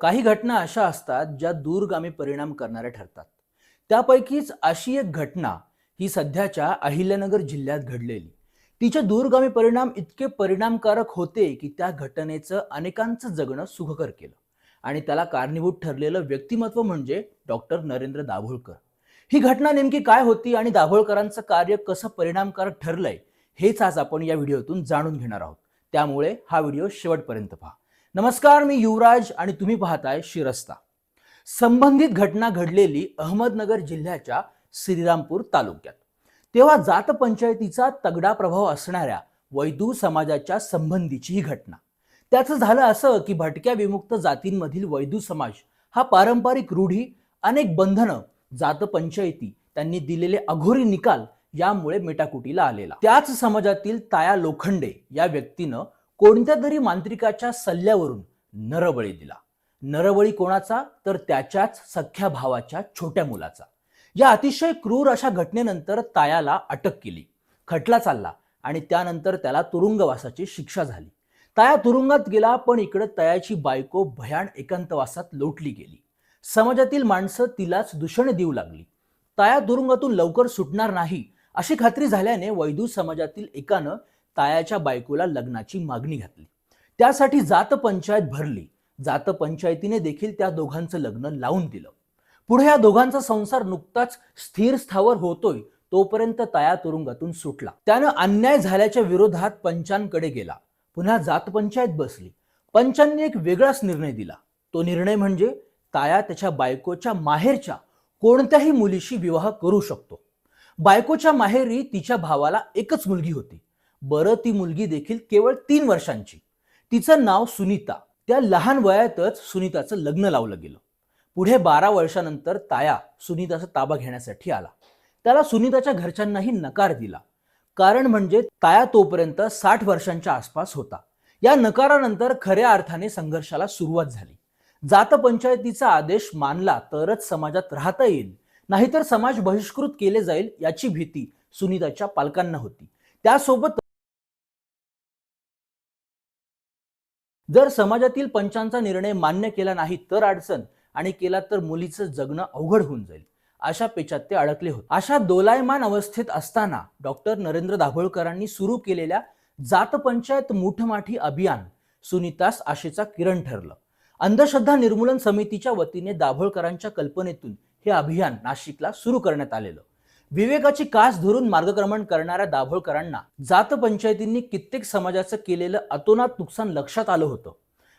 काही घटना अशा असतात ज्या दूरगामी परिणाम करणाऱ्या ठरतात. त्यापैकीच अशी एक घटना ही सध्याच्या अहिल्यानगर जिल्ह्यात घडलेली. तिचे दूरगामी परिणाम इतके परिणामकारक होते की त्या घटनेचं अनेकांचं जगणं सुखकर केलं. आणि त्याला कारणीभूत ठरलेलं व्यक्तिमत्व म्हणजे डॉक्टर नरेंद्र दाभोळकर. ही घटना नेमकी काय होती आणि दाभोळकरांचं कार्य कसं परिणामकारक ठरलंय हेच आज आपण या व्हिडिओतून जाणून घेणार आहोत. त्यामुळे हा व्हिडिओ शेवटपर्यंत पहा. नमस्कार मी युवराज आणि तुम्ही पाहताय शिरस्ता. संबंधित घटना घडलेली अहमदनगर जिल्ह्याच्या श्रीरामपूर तालुक्यात. तेव्हा जात पंचायतीचा तगडा प्रभाव असणाऱ्या वैदू समाजाच्या संबंधीची ही घटना. त्याचं झालं असं की भटक्या विमुक्त जातींमधील वैदू समाज हा पारंपरिक रूढी अनेक बंधनं जात पंचायती त्यांनी दिलेले अघोरी निकाल यामुळे मेटाकुटीला आलेला. त्याच समाजातील ताया लोखंडे या व्यक्तीनं कोणत्या तरी मांत्रिकाच्या सल्ल्यावरून नरबळी दिला. नरबळी कोणाचा? तर त्याच्याच सख्या भावाच्या छोट्या मुलाचा. या अतिशय क्रूर अशा घटनेनंतर तायाला अटक केली. खटला चालला आणि त्यानंतर त्याला तुरुंगवासाची शिक्षा झाली. ताया तुरुंगात गेला पण इकडे तयाची बायको भयान एकांतवासात लोटली गेली. समाजातील माणसं तिलाच दूषण देऊ लागली. ताया तुरुंगातून लवकर सुटणार नाही अशी खात्री झाल्याने वैदू समाजातील एकानं तायाच्या बायकोला लग्नाची मागणी घातली. त्यासाठी जात पंचायत भरली. जात पंचायतीने देखील त्या दोघांचं लग्न लावून दिलं. पुढे या दोघांचा संसार नुकताच स्थिर स्थावर होतोय तोपर्यंत ताया तुरुंगातून सुटला. त्यानं अन्याय झाल्याच्या विरोधात पंचांकडे गेला. पुन्हा जात पंचायत बसली. पंचांनी एक वेगळाच निर्णय दिला. तो निर्णय म्हणजे ताया त्याच्या बायकोच्या माहेरच्या कोणत्याही मुलीशी विवाह करू शकतो. बायकोच्या माहेरी तिच्या भावाला एकच मुलगी होती. बरं ती मुलगी देखील केवळ तीन वर्षांची. तिचं नाव सुनीता. त्या लहान वयातच सुनीताचं लग्न लावलं गेलं. पुढे बारा वर्षानंतर ताया सुनीताचा ताबा घेण्यासाठी आला. त्याला सुनीताच्या घरच्यांनाही नकार दिला. कारण म्हणजे ताया तोपर्यंत साठ वर्षांच्या आसपास होता. या नकारानंतर खऱ्या अर्थाने संघर्षाला सुरुवात झाली. जात पंचायतीचा आदेश मानला तरच समाजात राहता येईल. नाहीतर समाज बहिष्कृत केले जाईल याची भीती सुनीताच्या पालकांना होती. त्यासोबत जर समाजातील पंचांचा निर्णय मान्य केला नाही तर अडचण आणि केला तर मुलीचं जगणं अवघड होऊन जाईल. अशा पेचात ते अडकले होते. अशा दोलायमान अवस्थेत असताना डॉक्टर नरेंद्र दाभोळकरांनी सुरू केलेल्या जात पंचायत मुठमाठी अभियान सुनीतास आशेचा किरण ठरलं. अंधश्रद्धा निर्मूलन समितीच्या वतीने दाभोळकरांच्या कल्पनेतून हे अभियान नाशिकला सुरू करण्यात आलेलं. विवेकाची कास धरून मार्गक्रमण करणाऱ्या दाभोळकरांना जात पंचायतींनी कित्येक समाजाचं केलेलं अतोनात नुकसान लक्षात आलं होतं.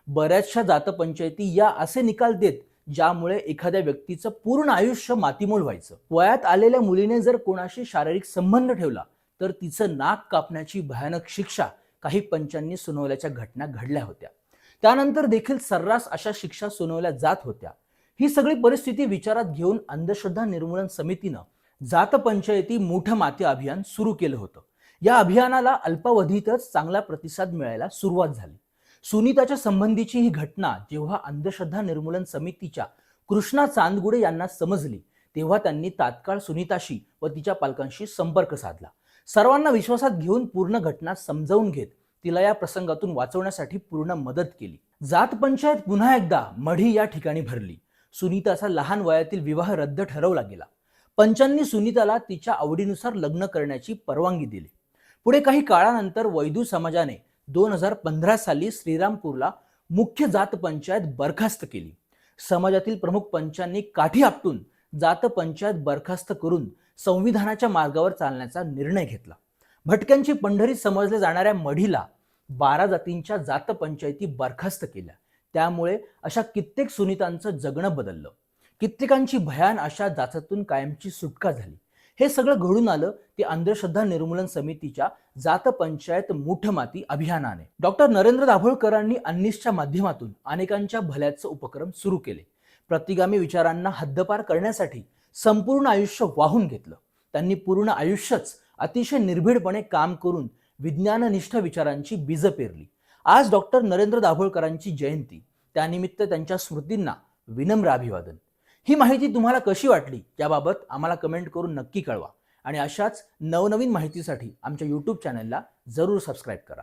बऱ्याचशा जात पंचायती या असे निकाल देत ज्यामुळे एखाद्या व्यक्तीचं पूर्ण आयुष्य मातीमोल व्हायचं. वयात आलेल्या मुलीने जर कोणाशी शारीरिक संबंध ठेवला तर तिचं नाक कापण्याची भयानक शिक्षा काही पंचांनी सुनावल्याच्या घटना घडल्या होत्या. त्यानंतर देखील सर्रास अशा शिक्षा सुनावल्या जात होत्या. ही सगळी परिस्थिती विचारात घेऊन अंधश्रद्धा निर्मूलन समितीनं जातपंचायती मोठं माती अभियान सुरू केलं होतं. या अभियानाला अल्पावधीतच चांगला प्रतिसाद मिळायला सुरुवात झाली. सुनीताच्या संबंधीची ही घटना जेव्हा अंधश्रद्धा निर्मूलन समितीच्या कृष्णा चांदगुडे यांना समजली तेव्हा त्यांनी तात्काळ सुनीताशी व तिच्या पालकांशी संपर्क साधला. सर्वांना विश्वासात घेऊन पूर्ण घटना समजावून घेत तिला या प्रसंगातून वाचवण्यासाठी पूर्ण मदत केली. जात पंचायत पुन्हा एकदा मढी या ठिकाणी भरली. सुनीताचा लहान वयातील विवाह रद्द ठरवला गेला. पंचांनी सुनीताला तिच्या आवडीनुसार लग्न करण्याची परवानगी दिली. पुढे काही काळानंतर वैदू समाजाने दोन हजार पंधरा साली श्रीरामपूरला मुख्य जात पंचायत बरखास्त केली. समाजातील प्रमुख पंचांनी काठी आपटून जात पंचायत बरखास्त करून संविधानाच्या मार्गावर चालण्याचा निर्णय घेतला. भटक्यांची पंढरी समजल्या जाणाऱ्या मढीला बारा जातींच्या जात पंचायती बरखास्त केल्या. त्यामुळे अशा कित्येक सुनीतांचं जगणं बदललं. कित्येकांची भयान अशा जाचातून कायमची सुटका झाली. हे सगळं घडून आलं ते अंधश्रद्धा निर्मूलन समितीच्या जात पंचायत मुठमाती अभियानाने. डॉक्टर नरेंद्र दाभोळकरांनी अन्निसच्या माध्यमातून अनेकांच्या भल्याचं उपक्रम सुरू केले. प्रतिगामी विचारांना हद्दपार करण्यासाठी संपूर्ण आयुष्य वाहून घेतलं. त्यांनी पूर्ण आयुष्यच अतिशय निर्भीडपणे काम करून विज्ञाननिष्ठ विचारांची बीज पेरली. आज डॉक्टर नरेंद्र दाभोळकरांची जयंती. त्यानिमित्त त्यांच्या स्मृतींना विनम्र अभिवादन. ही माहिती तुम्हाला कशी वाटली याबाबत आम्हाला कमेंट करून नक्की कळवा. आणि अशाच नवनवीन माहितीसाठी आमच्या यूट्यूब चॅनलला जरूर सबस्क्राईब करा.